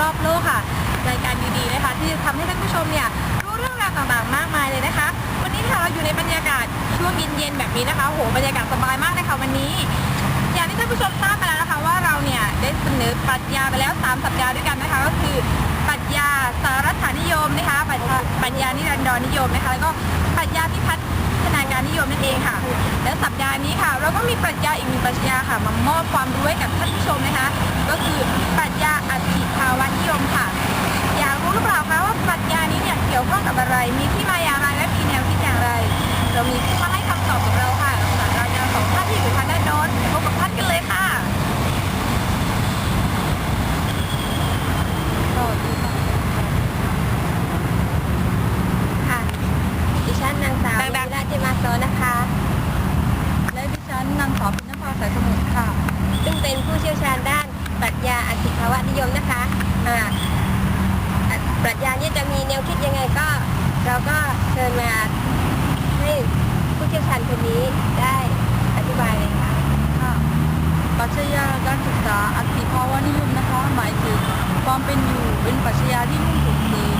รอบโลกค่ะ รายการดีๆนะคะ ที่จะทำให้ท่านผู้ชมเนี่ยรู้เรื่องราวต่างๆ มากมายเลยนะคะ วันนี้ค่ะเราอยู่ในบรรยากาศช่วงเย็นๆแบบนี้นะคะโหบรรยากาศสบายมากเลยค่ะวันนี้ อย่างที่ท่านผู้ชมทราบไปแล้วนะคะว่าเราเนี่ยได้เสนอปรัชญาไปแล้ว 3 สัปดาห์ด้วยกันนะคะ ก็คือปรัชญาสารฐานิยมนะคะปรัชญานิรันดรนิยมนะคะแล้วก็ปรัชญาพิพัฒนาการนิยมนั่นเองค่ะ และสัปดาห์นี้ค่ะ เราก็มีปรัชญาอีกหนึ่งปรัชญาค่ะมามอบความรู้ให้กับท่านผู้ชมนะคะ ก็คือปรัชญาอธิภาวะนิยมค่ะ อยากรู้หรือเปล่าคะว่าปรัชญานี้เนี่ยเกี่ยวข้องกับอะไร มีที่มาอย่างไรและมีแนวคิดอย่างไร เรามีข้อบกับเราค่ะศาสตราจารย์สองท่านที่อยู่ทางด้านโน้นพบกับท่านกันเลยค่ะ ค่ะ ดิฉันนางสาว ดังๆ วิราจิมาโซนะคะ และดิฉันนางสาวพินภาสายสมุทรค่ะ ซึ่งเป็นผู้เชี่ยวชาญด้านปรั ชญาอธิภาวะนิยมนะคะปรัชญานี้จะมีแนวคิดยังไงก็ เราก็เชิญมาให้ผู้เชี่ยวชาญคนนี้ได้อธิบายเลยค่ะค่ะปรัชญาการศึกษาอธิภาวะนิยมนะคะ หมายถึงความเป็นอยู่เป็นปรัชญาที่มุ่งส่งเสริม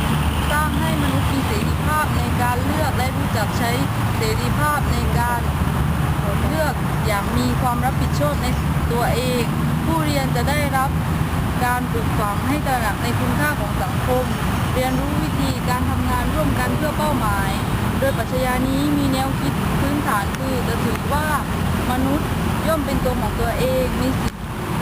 สร้างให้มนุษย์มีเสรีภาพในการเลือกและรู้จักใช้เสรีภาพในการเลือกอย่างมีความรับผิดชอบในตัวเอง ผู้เรียนจะได้รับการปลูกฝังให้ตระหนักในคุณค่าของสังคม เรียนรู้วิธีการทำงานร่วมกันเพื่อเป้าหมาย โดยปรัชญานี้มีแนวคิดพื้นฐานคือจะถือว่ามนุษย์ย่อมเป็นตัวของตัวเองมีสิท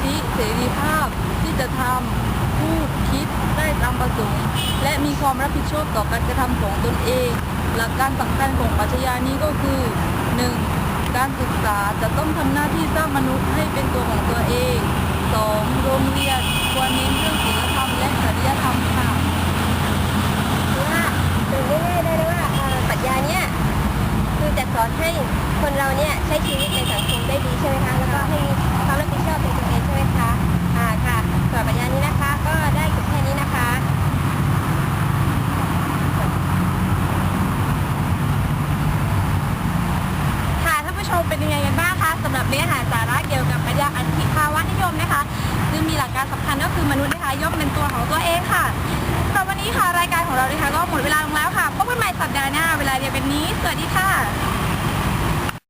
ธิเสรีภาพที่จะทำพูดคิดได้ตามประสงค์ และมีความรับผิดชอบต่อการกระทำของตนเอง หลักการสำคัญของปรัชญานี้ก็คือ 1. การศึกษาจะต้องทำหน้าที่สร้างมนุษย์ให้เป็นตัวของตัวเอง 2. โรงเรียนควรเน้นเรื่องศีลธรรมและจริยธรรมค่ะคือว่าดูง่ายได้เลยว่าปรัชญาเนี้ยคือจะสอนให้คนเราเนี่ยใช้ชีวิตในสังคมได้ดีใช่ไหมคะแล้วก็ให้มีความรับผิดชอบในตัวเองใช่ไหมคะ อ่าค่ะสำหรับปรัชญานี้นะคะ ก็ได้จบแค่นี้นะคะ ค่ะท่านผู้ชม เป็นยังไงกันบ้างคะสำหรับเนื้อหาสาระเกี่ยวกับปัญญาอธิภาวะนิยมนะคะซึ่งมีหลักการสำคัญก็คือมนุษย์นะคะย่อมเป็นตัวของตัวเองค่ะสำหรับวันนี้ค่ะรายการของเรานะคะก็หมดเวลาลงแล้วค่ะพบกันใหม่สัปดาห์หน้าเวลาเดียวกันนี้ สวัสดีค่ะ